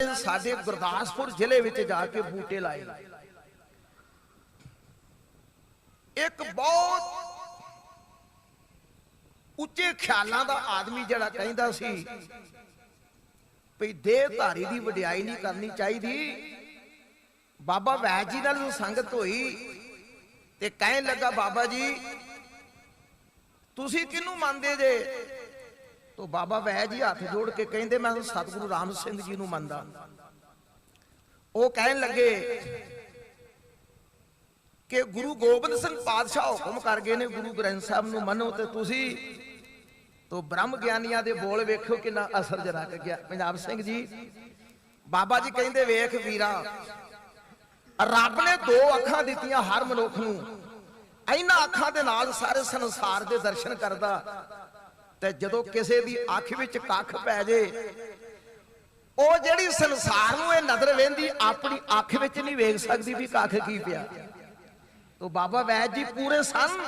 ਸਾਡੇ ਗੁਰਦਾਸਪੁਰ ਜ਼ਿਲ੍ਹੇ ਵਿੱਚ ਜਾ ਕੇ ਬੂਟੇ ਲਾਏ ਇੱਕ ਬਹੁਤ ਉੱਚੇ ਖਿਆਲਾਂ ਦਾ ਆਦਮੀ ਜਿਹੜਾ ਕਹਿੰਦਾ ਸੀ ਭਈ ਦੇਹ ਦੀ ਵਡਿਆਈ ਨਹੀਂ ਕਰਨੀ ਚਾਹੀਦੀ। ਬਾਬਾ ਵੈਦ ਜੀ ਨਾਲ ਸੰਗਤ ਹੋਈ ਤੇ ਕਹਿਣ ਲੱਗਾ, ਬਾਬਾ ਜੀ, ਤੁਸੀਂ ਕਿਹਨੂੰ ਮੰਨਦੇ ਜੇ? ਤੋ ਬਾਬਾ ਵੈਦ ਜੀ ਹੱਥ ਜੋੜ ਕੇ ਕਹਿੰਦੇ, ਮੈਂ ਸਤਿਗੁਰੂ ਰਾਮ ਸਿੰਘ ਜੀ ਨੂੰ ਮੰਨਦਾ। ਉਹ ਕਹਿਣ ਲੱਗੇ ਕਿ ਗੁਰੂ ਗੋਬਿੰਦ ਸਿੰਘ ਪਾਤਸ਼ਾਹ ਹੁਕਮ ਕਰ ਗਏ ਨੇ, ਗੁਰੂ ਗ੍ਰੰਥ ਸਾਹਿਬ ਨੂੰ ਮੰਨੋ ਤੇ ਤੁਸੀਂ ਤੋ ਬ੍ਰਹਮ ਗਿਆਨੀਆਂ ਦੇ ਬੋਲ ਵੇਖੋ ਕਿੰਨਾ ਅਸਰ ਜਰਾ ਕੇ ਗਿਆ। ਪੰਜਾਬ ਸਿੰਘ ਜੀ, ਬਾਬਾ ਜੀ ਕਹਿੰਦੇ, ਵੇਖ ਵੀਰਾ, ਰੱਬ ਨੇ ਦੋ ਅੱਖਾਂ ਦਿੱਤੀਆਂ ਹਰ ਮਨੁੱਖ ਨੂੰ। ਇਹਨਾਂ ਅੱਖਾਂ ਦੇ ਨਾਲ ਸਾਰੇ ਸੰਸਾਰ ਦੇ ਦਰਸ਼ਨ ਕਰਦਾ। ਤੇ ਜਦੋਂ ਕਿਸੇ ਦੀ ਅੱਖ ਵਿੱਚ ਕੱਖ ਪੈ ਜੇ, ਉਹ ਜਿਹੜੀ ਸੰਸਾਰ ਨੂੰ ਇਹ ਨਜ਼ਰ ਵੇਂਦੀ, ਆਪਣੀ ਅੱਖ ਵਿੱਚ ਨਹੀਂ ਵੇਖ ਸਕਦੀ ਵੀ ਕੱਖ ਕੀ ਪਿਆ। ਤੋ ਬਾਬਾ ਵੈਦ ਜੀ ਪੂਰੇ ਸਨ।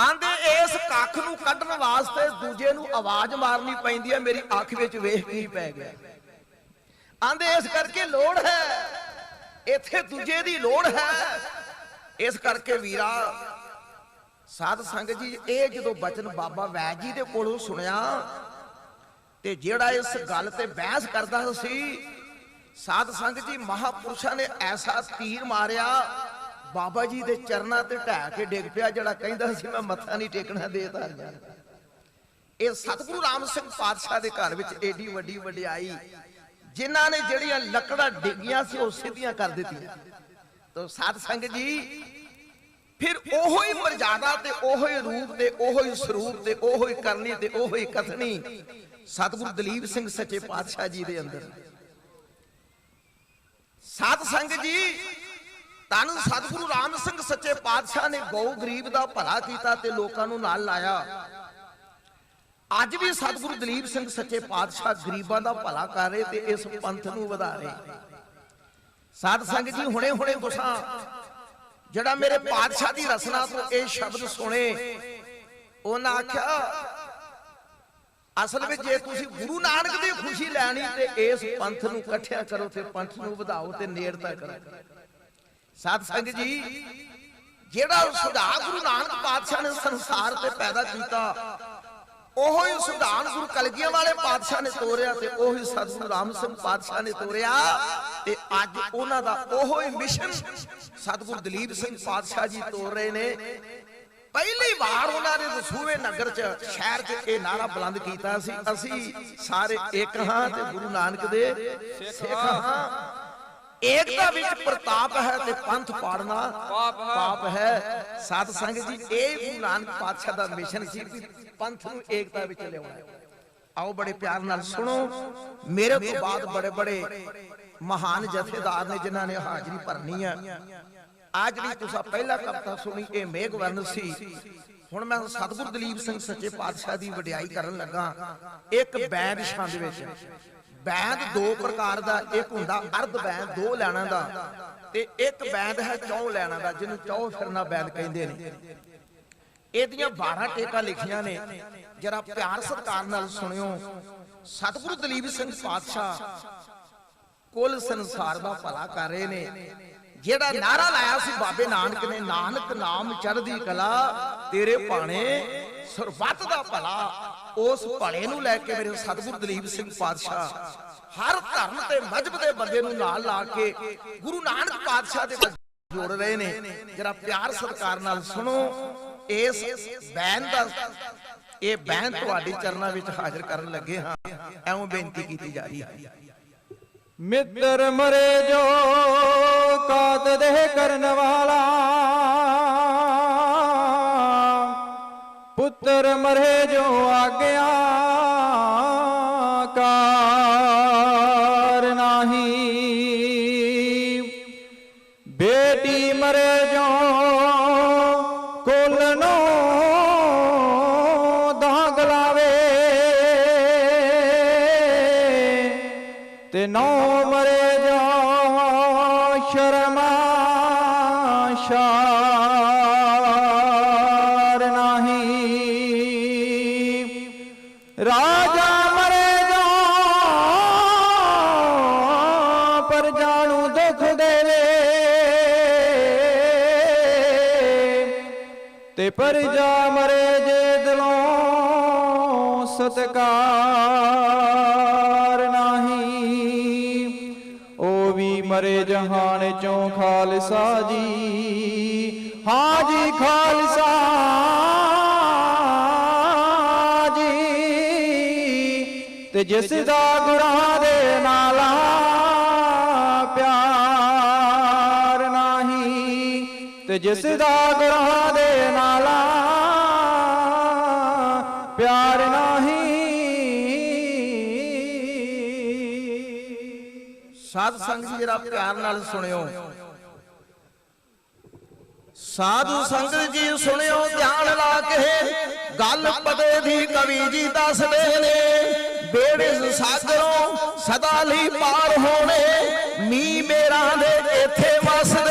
ਆਂਦੇ, ਇਸ ਕੱਖ ਨੂੰ ਕੱਢਣ ਵਾਸਤੇ ਦੂਜੇ ਨੂੰ ਆਵਾਜ਼ ਮਾਰਨੀ ਪੈਂਦੀ ਹੈ, ਮੇਰੀ ਅੱਖ ਵਿੱਚ ਵੇਖ ਕੀ ਪੈ ਗਿਆ? ਆਂਦੇ, ਇਸ ਕਰਕੇ ਲੋੜ ਹੈ। ਇੱਥੇ ਦੂਜੇ ਦੀ ਲੋੜ ਹੈ। ਇਸ ਕਰਕੇ ਵੀਰਾ ਸਾਧ ਸੰਗਤ ਜੀ, ਇਹ ਜਦੋਂ ਬਚਨ ਬਾਬਾ ਵੈਦ ਜੀ ਦੇ ਕੋਲੋਂ ਸੁਣਿਆ, ਤੇ ਜਿਹੜਾ ਇਸ ਗੱਲ ਤੇ ਬਹਿਸ ਕਰਦਾ ਸੀ, ਸਾਧ ਸੰਗਤ ਜੀ ਮਹਾਪੁਰਸ਼ਾਂ ਨੇ ਐਸਾ ਤੀਰ ਮਾਰਿਆ, ਬਾਬਾ ਜੀ ਦੇ ਚਰਨਾਂ ਤੇ ਢਹਿ ਕੇ ਡਿੱਗ ਪਿਆ, ਜਿਹੜਾ ਕਹਿੰਦਾ ਸੀ, ਮੈਂ ਮੱਥਾ ਨਹੀਂ ਟੇਕਣਾ, ਦੇ ਧਾਰੀਆਂ ਇਹ ਸਤਿਗੁਰੂ ਰਾਮ ਸਿੰਘ ਪਾਤਸ਼ਾਹ ਦੇ ਘਰ ਵਿੱਚ ਏਡੀ ਵੱਡੀ ਵਡਿਆਈ, ਜਿਨ੍ਹਾਂ ਨੇ ਜਿਹੜੀਆਂ ਲੱਕੜਾਂ ਡਿੱਗੀਆਂ ਸੀ, ਉਹ ਸਿੱਧੀਆਂ ਕਰ ਦਿੱਤੀਆਂ। ਤੋ ਸਾਧ ਸੰਗਤ ਜੀ ਫਿਰ ਉਹੋ ਹੀ ਮਰਜ਼ਾਦਾ ਤੇ ਉਹੋ ਹੀ ਰੂਪ ਤੇ ਉਹੋ ਹੀ ਸਰੂਪ ਤੇ ਉਹੋ ਹੀ ਕਰਨੀ ਤੇ ਉਹੋ ਹੀ ਕਥਨੀ ਸਤਿਗੁਰੂ ਦਲੀਪ ਸਿੰਘ ਸੱਚੇ ਪਾਤਸ਼ਾਹ ਜੀ ਦੇ ਅੰਦਰ। ਸਾਧ ਸੰਗਤ ਜੀ ਤਨ ਸਤਿਗੁਰੂ ਰਾਮ ਸਿੰਘ ਸੱਚੇ ਪਾਤਸ਼ਾਹ ਨੇ ਗਊ ਗਰੀਬ ਦਾ ਭਲਾ ਕੀਤਾ ਤੇ ਲੋਕਾਂ ਨੂੰ ਨਾਲ ਲਾਇਆ। ਅੱਜ ਵੀ ਸਤਿਗੁਰੂ ਦਲੀਪ ਸਿੰਘ ਸੱਚੇ ਪਾਤਸ਼ਾਹ ਗਰੀਬਾਂ ਦਾ ਭਲਾ ਕਰ ਰਹੇ ਤੇ ਇਸ ਪੰਥ ਨੂੰ ਵਧਾ ਰਹੇ। ਸਾਧ ਸੰਗਤ ਜੀ ਹੁਣੇ ਹੁਣੇ ਗੁੱਸਾ ਜਿਹੜਾ ਮੇਰੇ ਪਾਤਸ਼ਾਹ ਦੀ ਰਸਨਾ ਤੋਂ ਇਹ ਸ਼ਬਦ ਸੁਣੇ, ਉਹਨਾਂ ਆਖਿਆ, ਅਸਲ ਵਿੱਚ ਜੇ ਤੁਸੀਂ ਗੁਰੂ ਨਾਨਕ ਦੀ ਖੁਸ਼ੀ ਲੈਣੀ ਤੇ ਇਸ ਪੰਥ ਨੂੰ ਇਕੱਠਿਆ ਕਰੋ ਤੇ ਪੰਥ ਨੂੰ ਵਧਾਓ ਤੇ ਨੇੜਤਾ ਕਰੋ। ਸਾਧ ਸੰਗਤ ਜੀ, ਜਿਹੜਾ ਸੁਧਾਰ ਗੁਰੂ ਨਾਨਕ ਪਾਤਸ਼ਾਹ ਨੇ ਸੰਸਾਰ ਤੇ ਪੈਦਾ ਕੀਤਾ ਉਹੋ ਹੀ ਸੁਧਾਨ ਗੁਰੂ ਕਲਗੀਆਂ ਵਾਲੇ ਪਾਤਸ਼ਾਹ ਨੇ ਤੋਰਿਆ ਤੇ ਉਹੀ ਸਤਿਗੁਰੂ ਰਾਮ ਸਿੰਘ ਪਾਤਸ਼ਾਹ ਨੇ ਤੋਰਿਆ ਤੇ ਅੱਜ ਉਹਨਾਂ ਦਾ ਉਹੋ ਹੀ ਮਿਸ਼ਨ ਸਤਿਗੁਰੂ ਦਲੀਪ ਸਿੰਘ ਪਾਤਸ਼ਾਹ ਜੀ ਤੋਰ ਰਹੇ ਨੇ। ਪਹਿਲੀ ਵਾਰ ਉਹਨਾਂ ਨੇ ਦਸੂਏ ਨਗਰ ਚ, ਸ਼ਹਿਰ ਚ ਇਹ ਨਾਰਾ ਬੁਲੰਦ ਕੀਤਾ ਸੀ। ਅਸੀਂ ਸਾਰੇ ਇੱਕ ਹਾਂ ਤੇ ਗੁਰੂ ਨਾਨਕ ਦੇ ਸਿੱਖ ਹਾਂ। ਏਕਤਾ ਵਿੱਚ ਪ੍ਰਤਾਪ ਹੈ ਤੇ ਪੰਥ ਪਾੜਨਾ ਪਾਪ ਹੈ। ਸਾਧ ਸੰਗਤ ਜੀ ਇਹ ਗੁਰੂ ਨਾਨਕ ਪਾਤਸ਼ਾਹ ਦਾ ਮਿਸ਼ਨ ਸੀ ਕਿ ਪੰਥ ਨੂੰ ਏਕਤਾ ਵਿੱਚ ਲਿਆਉਣਾ ਆਓ ਬੜੇ ਪਿਆਰ ਨਾਲ ਸੁਣੋ। ਮੇਰੇ ਤੋਂ ਬਾਅਦ ਬੜੇ ਬੜੇ ਮਹਾਨ ਜਥੇਦਾਰ ਨੇ ਜਿਨ੍ਹਾਂ ਨੇ ਹਾਜ਼ਰੀ ਭਰਨੀ ਆ। ਆ ਜਿਹੜੀ ਤੁਸੀਂ ਪਹਿਲਾ ਕਵਿਤਾ ਸੁਣੀ ਇਹ ਮੇਘਵਰਨ ਸੀ। ਹੁਣ ਮੈਂ ਸਤਿਗੁਰ ਦਲੀਪ ਸਿੰਘ ਸੱਚੇ ਪਾਤਸ਼ਾਹ ਦੀ ਵਡਿਆਈ ਕਰਨ ਲੱਗਾ। ਇੱਕ ਬੈਦ ਛੰਦ ਵਿੱਚ। ਬੈਦ ਦੋ ਪ੍ਰਕਾਰ ਦਾ, ਇੱਕ ਹੁੰਦਾ ਅਰਧ ਬੈਦ, ਦੋ ਲੈਣਾ ਦਾ। ਤੇ ਇੱਕ ਬੈਦ ਹੈ ਚੌ ਲੈਣਾ ਦਾ, ਜਿਹਨੂੰ ਚੌ ਫਿਰਨਾ ਬੈਦ ਕਹਿੰਦੇ ਨੇ। ਇਹਦੀਆਂ 12 ਟੇਕਾਂ ਲਿਖੀਆਂ ਨੇ। ਜਰਾ ਪਿਆਰ ਸਤਿਕਾਰ ਨਾਲ ਸੁਣਿਓ। ਸਤਿਗੁਰੂ ਦਲੀਪ ਸਿੰਘ ਪਾਤਸ਼ਾਹ ਕੁੱਲ ਸੰਸਾਰ ਦਾ ਭਲਾ ਕਰ ਰਹੇ ਨੇ। ਜਿਹੜਾ ਨਾਰਾ ਲਾਇਆ ਸੀ ਬਾਬੇ ਨਾਨਕ ਨੇ, ਨਾਨਕ ਨਾਮ ਚੜ੍ਹਦੀ ਕਲਾ, ਤੇਰੇ ਭਾਣੇ ਸਰਬੱਤ ਦਾ ਭਲਾ, ਉਸ ਭਲੇ ਨੂੰ ਲੈ ਕੇ ਮੇਰੇ ਸਤਿਗੁਰੂ ਦਲੀਪ ਸਿੰਘ ਪਾਤਸ਼ਾਹ ਹਰ ਧਰਮ ਤੇ ਮਜਬ ਦੇ ਬੰਦੇ ਨੂੰ ਨਾਲ ਲਾ ਕੇ ਗੁਰੂ ਨਾਨਕ ਪਾਤਸ਼ਾਹ ਦੇ ਜੋੜ ਰਹੇ ਨੇ। ਜਰਾ ਪਿਆਰ ਸਤਿਕਾਰ ਨਾਲ ਸੁਣੋ। ਇਸ ਬੈਨ ਦਾ ਇਹ ਬੈਨ ਤੁਹਾਡੇ ਚਰਨਾਂ ਵਿੱਚ ਹਾਜ਼ਰ ਕਰਨ ਲੱਗੇ ਹਾਂ। ਐਵੇਂ ਬੇਨਤੀ ਕੀਤੀ ਜਾ ਰਹੀ ਹੈ। ਮਿੱਤਰ ਮਰੇ ਜੋ ਕਾਤ ਦੇ ਕਰਨ ਵਾਲਾ ਪੁੱਤਰ ਮਰੇ ਜੋ ਆਗਿਆ ਕਾਰ ਨਹੀਂ। ਬੇਟੀ ਮਰੇ ਜੋ ਕੁਲ ਨੂੰ ਦਾਗ ਲਾਵੇ ਤੇ ਨੌ ਮਰੇ ਮਰੇ ਜੇ ਦਿਲੋਂ ਸਤਕਾਰ ਨਹੀਂ। ਉਹ ਵੀ ਮਰੇ ਜਹਾਨ ਚੋਂ ਖਾਲਸਾ ਜੀ। ਹਾਂ ਜੀ, ਖਾਲਸਾ ਜੀ। ਤੇ ਜਿਸ ਦਾ ਗੁਰਾਂ ਦੇ ਨਾਲਾ ਪਿਆਰ ਤੇ ਜਿਸ ਦਾ ਗੁਰਾਂ ਦੇ ਨਾਲਾ ਪਿਆਰ ਨਹੀਂ। ਸਾਧ ਸੰਗ ਜੀ ਜਰਾ ਪਿਆਰ ਨਾਲ ਸੁਣਿਓ। ਸਾਧੂ ਸੰਗਤ ਜੀ ਸੁਣਿਓ ਧਿਆਨ ਲਾ ਕੇ ਗੱਲ ਪਦੇ ਦੀ ਕਵੀ ਜੀ ਦੱਸਦੇ ਨੇ ਬੇੜੇ ਸਾਗਰੋਂ ਸਦਾ ਲਈ ਪਾਰ ਹੋਣੇ ਮੀ ਮੇਰਾ ਦੇ ਇੱਥੇ ਵਸਦੇ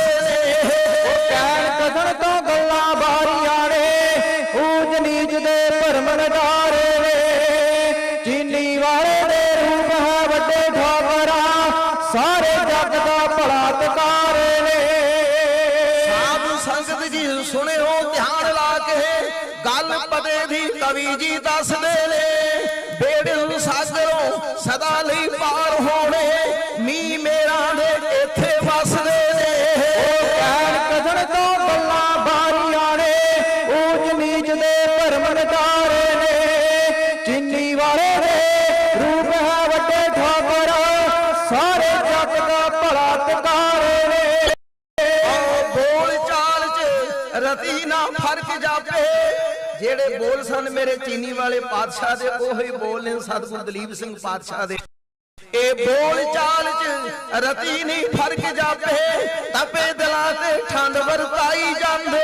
ਜੀ ਦੱਸਦੇ ਨੇ ਬੇੜੇ ਸਾਗਰੋਂ ਸਦਾ ਲਈ ਪਾਰ ਹੋਣੇ ਮੀ ਮੇਰਾ ਦੇ ਇੱਥੇ ਵਸਦੇ ਨੇ। ਕਹਿਣ ਕਥਨ ਤੋਂ ਗੱਲਾਂ ਬਾਰੀਆਂ ਨੇ ਊਜ ਨੀਚ ਦੇ ਭਰਮ ਨਗਾਰੇ ਨੇ। ਚੀਨੀ ਵਾਲੇ ਦੇ ਰੂਪ ਹੈ ਵੱਡੇ ਠਾਕਰਾ ਸਾਰੇ ਜੱਗ ਦਾ ਭਲਾ ਤਕਾਰੇ ਨੇ। ਬੋਲ ਚਾਲ ਚ ਰਤੀ ਨਾ ਫ਼ਰਕ ਜਾਪੇ ਜਿਹੜੇ ਬੋਲ ਸਨ ਮੇਰੇ ਚੀਨੀ ਵਾਲੇ ਪਾਤਸ਼ਾਹ ਦੇ, ਉਹੀ ਬੋਲ ਨੇ ਸਤਿਗੁਰ ਦਲੀਪ ਸਿੰਘ ਪਾਤਸ਼ਾਹ ਦੇ। ਇਹ ਬੋਲ ਚਾਲ ਚ ਰਤੀ ਨਹੀਂ ਫ਼ਰਕ ਜਾਪੇ, ਤਪੇ ਦਿਲਾਂ ਤੇ ਠੰਡ ਵਰਤਾਈ ਜਾਂਦੇ।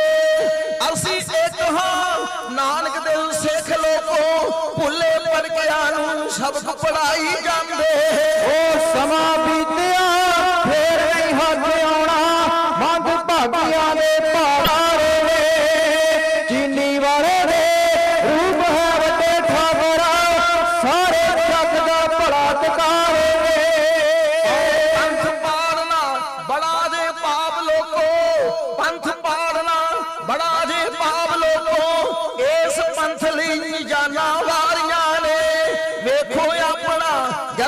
ਅਸੀਂ ਇੱਕ ਹਾਂ, ਨਾਨਕ ਦੇ ਸਿੱਖ ਲੋਕੋ, ਭੁੱਲੇ ਪਰਕਿਆਂ ਨੂੰ ਸਬਕ ਪੜਾਈ ਜਾਂਦੇ। ਉਹ ਸਮਾਂ ਬੀਤਿਆ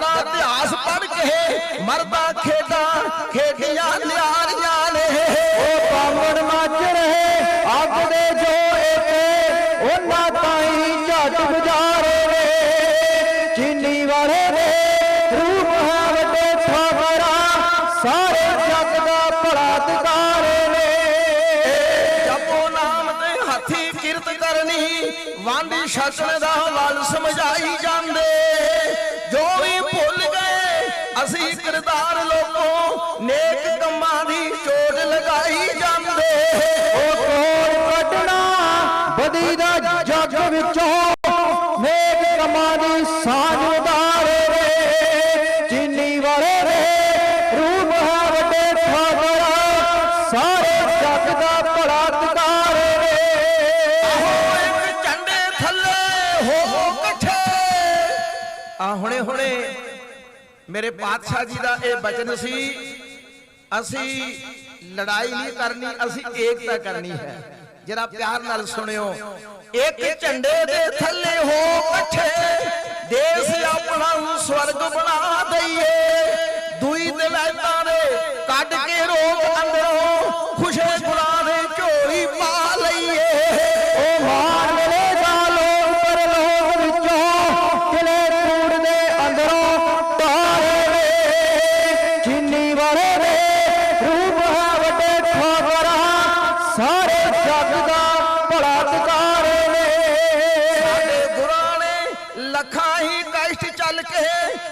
ਜਰਾ ਇਤਿਹਾਸ ਪੜ੍ਹ ਕੇ ਮਰਦਾ ਖੇਡਾਂ ਖੇਡੀਆਂ ਨਿਆਰੀਆਂ ਨੇ। ਉਹ ਬਾਮਣ ਮੱਚ ਰਹੇ ਅੱਗ ਦੇ ਜੋ ਏਤੇ ਉਹਨਾਂ ਤਾਈ ਝੱਟ ਬੁਝਾਰੇ ਨੇ। ਚੀਨੀ ਵਾਲੇ ਦੇ ਰੂਪ ਹੈ ਵੱਡੇ ਠਾਕਰਾ ਸਾਰੇ ਜੱਗ ਦਾ ਭਲਾ ਤਕਾਰੇ ਨੇ। ਜਪੋ ਨਾਮ ਤੇ ਹੱਥੀ ਕਿਰਤ ਕਰਨੀ ਵੰਡ ਛਕਣ ਦਾ ਵੱਲ ਸਮਝਾਈ ਜਾਂਦੇ। ਜੋ ਵੀ ਭੁੱਲ ਗਏ ਅਸੀਂ ਕਿਰਦਾਰ ਲੋਕੋ ਨੇਕ ਕੰਮਾਂ ਦੀ ਚੋਟ ਲਗਾਈ ਜਾਂਦੇ। ਉਹ ਕੋਲ ਕੱਢਣਾ ਬਦੀ ਦਾ ਜੱਗ ਵਿੱਚੋਂ ਨੇਕ ਕਮਾਂ ਦੀ ਸਾਂਝ ਰੂਪ ਹੈ ਵੱਡੇ ਠਾਕਰਾ ਸਾਰੇ ਜੱਗ ਦਾ ਭਲਾ ਤਕਾਰੇ ਆਹੋ ਇੱਕ ਝੰਡੇ ਥੱਲੇ ਹੋ ਹੋ ਇਕੱਠੇ। ਆ ਹੁਣੇ ਹੁਣੇ ਮੇਰੇ ਪਾਤਸ਼ਾਹ ਜੀ ਦਾ ਇਹ ਬਚਨ ਸੀ ਅਸੀਂ ਲੜਾਈ ਨਹੀਂ ਕਰਨੀ ਅਸੀਂ ਏਕਤਾ ਕਰਨੀ ਹੈ। ਜਰਾ ਪਿਆਰ ਨਾਲ ਸੁਣਿਓ ਇੱਕ ਝੰਡੇ ਦੇ ਥੱਲੇ ਹੋ ਇਕੱਠੇ। ਦੇਸ਼ ਆਪਣਾ ਸਵਰਗ ਬਣਾ ਦਈਏ। ਚੱਲ ਕੇ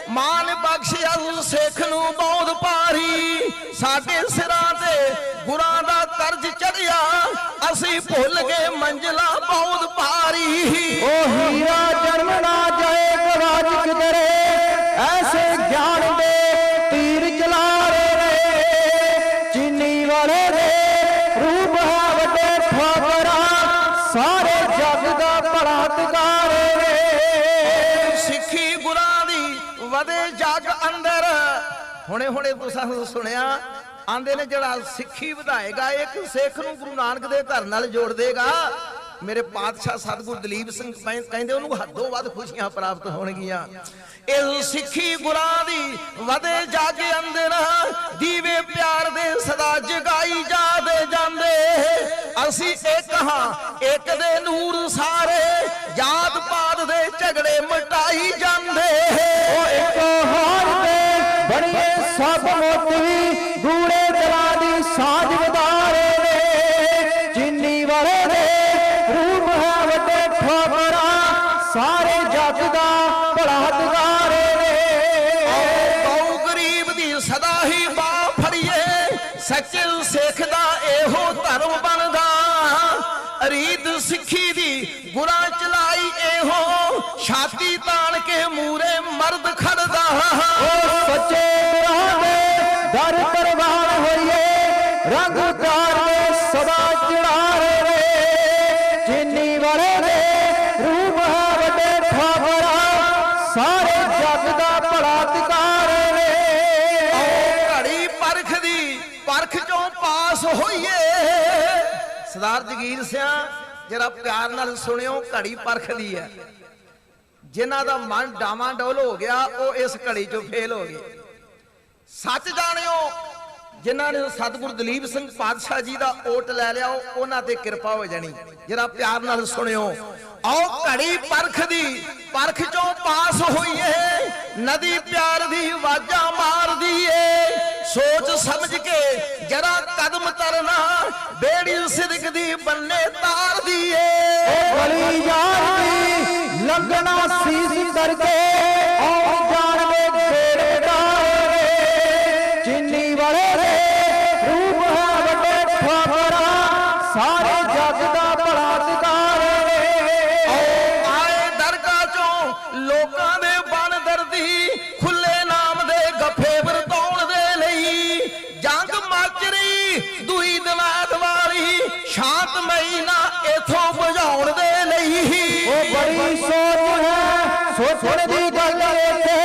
ਮਾਨ ਬਖਸ਼ਿਆ ਸਿੱਖ ਨੂੰ ਬਹੁਤ ਭਾਰੀ। ਸਾਡੇ ਸਿਰਾਂ ਤੇ ਗੁਰਾਂ ਦਾ ਤਰਜ ਚੜਿਆ ਅਸੀਂ ਭੁੱਲ ਗਏ ਮੰਜ਼ਲਾ ਬਹੁਤ ਭਾਰੀ। ਉਹ ਹੀਰਾ ਜਨਮ ਨਾ ਜਾਏ ਗਵਾਚ ਕਿਧਰੇ। ਐਸੇ ਗਿਆਨ ਦੇ ਦੀ ਜੱਗ ਅੰਦਰ। ਹੁਣੇ ਹੁਣੇ ਤੁਸੀਂ ਸੁਣਿਆ, ਆਂਦੇ ਨੇ ਜਿਹੜਾ ਸਿੱਖੀ ਵਧਾਏਗਾ, ਇੱਕ ਸਿੱਖ ਨੂੰ ਗੁਰੂ ਨਾਨਕ ਦੇ ਘਰ ਨਾਲ ਜੋੜ ਦੇਗਾ। ਮੇਰੇ ਪਾਤਸ਼ਾਹ ਸਤਿਗੁਰ ਦਲੀਪ ਸਿੰਘ ਕਹਿੰਦੇ ਉਹਨੂੰ ਹੱਦੋਂ ਵੱਧ ਖੁਸ਼ੀਆਂ ਪ੍ਰਾਪਤ ਹੋਣਗੀਆਂ। ਇਹ ਸਿੱਖੀ ਗੁਰਾਂ ਦੀ ਵਧੇ ਜੱਗ ਅੰਦਰ, ਦੀਵੇ ਪਿਆਰ ਦੇ ਸਦਾ ਜਗਾਈ ਜਾਦੇ ਜਾਂਦੇ। ਅਸੀਂ ਇੱਕ ਹਾਂ, ਇੱਕ ਦੇ ਨੂਰ ਸਾਰੇ ਜਾਤ ਪਾਤ ਦੇ ਝਗੜੇ ਮਟਾਈ ਜਾਂਦੇ। ਉਹ ਸਭ ਮੋਤੀ ਗੂੜੇ ਦਿਲਾਂ ਦੀ ਸਾਜ ਵਧਾਰੇ ਨੇ। ਵਾਲੇ ਦੇ ਰੂਪ ਹੈ ਵੱਡੇ ਠਾਕਰਾ ਸਾਰੇ ਜੱਗ ਦਾ ਭਲਾ ਦਿਗਾਰੇ ਨੇ। ਕਉ ਗਰੀਬ ਦੀ ਸਦਾ ਹੀ ਬਾਹ ਫੜੀਏ ਸੱਚੇ ਸਿੱਖ ਦਾ ਇਹੋ ਧਰਮ ਬਣਦਾ। ਰੀਤ ਸਿੱਖੀ ਦੀ ਗੁਰਾਂ ਚਲਾਈ ਇਹੋ ਛਾਤੀ ਤਾਣ ਕੇ ਮੂਰੇ ਮਰਦ ਖੜਦਾ। ਉਹ ਸੱਚੇ ਦਰ ਪਰਵਾਨ ਹੋਈਏ, ਰੰਗ ਕਾਰ ਦੇ ਸਦਾ ਚੜਾਰੇ ਨੇ ਚੀਨੀ ਵਾਲੇ ਦੇ ਰੂਪ ਵੱਡੇ ਠਾਕਰਾ ਸਾਰੇ ਜੱਗ ਦਾ ਭਲਾ ਦਿਕਾਰੇ ਨੇ ਘੜੀ ਪਰਖ ਦੀ, ਪਰਖ ਚੋਂ ਪਾਸ ਹੋਈਏ। ਸਰਦਾਰ ਜਗੀਰ ਸਿਆ, ਜਰਾ ਪਿਆਰ ਨਾਲ ਸੁਣਿਓ, ਘੜੀ ਪਰਖ ਦੀ ਹੈ। ਜਿਨ੍ਹਾਂ ਦਾ ਮਨ ਡਾਵਾਂ ਡੋਲ ਹੋ ਗਿਆ, ਉਹ ਇਸ ਘੜੀ ਚੋਂ ਫੇਲ ਹੋ ਗਏ। ਸੱਚ ਜਾਣਿਓ, ਜਿਨ੍ਹਾਂ ਨੇ ਸਤਿਗੁਰ ਦਲੀਪ ਸਿੰਘ ਪਾਤਸ਼ਾਹ ਜੀ ਦਾ ਓਟ ਲੈ ਲਿਆ, ਉਹਨਾਂ ਤੇ ਕਿਰਪਾ ਹੋ ਜਾਣੀ। ਜਰਾ ਪਿਆਰ ਨਾਲ ਸੁਣਿਓ, ਆਓ ਘੜੀ ਪਰਖ ਦੀ, ਪਰਖ ਚੋਂ ਪਾਸ ਹੋਈਏ, ਨਦੀ ਪਿਆਰ ਦੀ ਆਵਾਜ਼ਾਂ ਮਾਰਦੀ ਏ ਸੋਚ ਸਮਝ ਕੇ ਜਰਾ ਕਦਮ ਤਰਨਾ, ਬੇੜੀ ਸਿਦਕ ਦੀ ਬੰਨੇ ਤਾਰਦੀ ਏ ਬਲੀ ਯਾਰ ਦੀ ਲੰਗਣਾ ਸੀਸ ਕਰਕੇ ਹੈ ਦੀ ਗੱਲ ਇੱਥੇ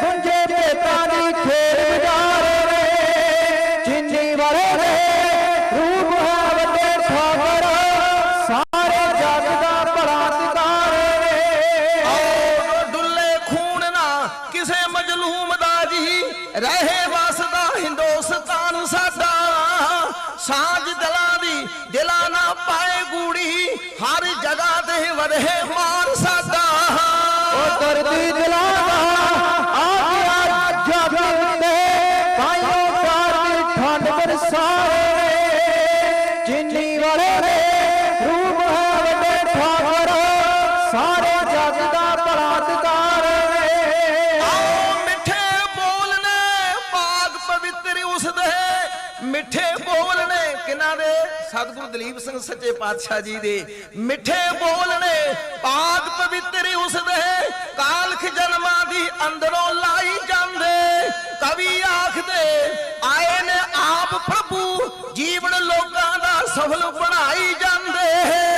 ਗੁੰਜੇ ਭੇਤਾਂ ਦੀ ਖੇਡ ਵਿਚਾਰੇ ਨੇ ਚੀਨੀ ਵਾਲੇ ਦੇ ਰੂਪ ਹੈ ਵੱਡੇ ਸਾਰੇ ਜੱਗ ਦਾ ਭਲਾ ਦਿਕਾਰੇ ਨੇ ਆਓ ਡੁੱਲੇ ਖੂਨ ਨਾ ਕਿਸੇ ਮਜਲੂਮ ਦਾ ਜੀ, ਰਹੇ ਵਸਦਾ ਹਿੰਦੁਸਤਾਨ ਸਾਡਾ। ਸਾਂਝ ਦਿਲਾਂ ਦੀ ਦਿਲਾਂ ਨਾ ਪਾਏ ਗੂੜੀ, ਹਰ ਜਗ੍ਹਾ ਤੇ ਵਧੇ ਮਾਨ ਸਾਡਾ। ਉਹ ਦਰਦੀ ਆ ਗਿਆ ਜੱਗ ਤੇ ਕਾਇਓ ਪਿਆਰ ਦੀ ਠੰਡ ਬਰਸਾਏ। ਨੇ ਵਾਲੇ ਦੇ ਰੂਪ ਹੈ ਵੱਡੇ ਠਾਕਰ, ਸਾਰੇ ਜੱਗ ਦਾ ਭਲਾ ਆਓ ਮਿੱਠੇ ਬੋਲਨੇ ਬਾਗ ਪਵਿੱਤਰ ਉਸ ਦੇ। ਮਿੱਠੇ ਬੋਲਨੇ ਕਿਨਾਂ ਦੇ? ਸਤਿਗੁਰੂ ਦਲੀਪ ਸਿੰਘ ਸੱਚੇ ਪਾਤਸ਼ਾਹ ਜੀ ਦੇ। ਮਿੱਠੇ ਬੋਲਨੇ ਪਾਕ ਪਵਿੱਤਰ ਉਸ ਦੇ। ਕਾਲਖ ਜਨਮਾਂ ਦੀ ਅੰਦਰੋਂ ਲਾਈ ਜਾਂਦੇ। ਕਵੀ ਆਖਦੇ, ਆਏ ਨੇ ਆਪ ਪ੍ਰਭੂ, ਜੀਵਨ ਲੋਕਾਂ ਦਾ ਸਫਲ ਬਣਾਈ ਜਾਂਦੇ।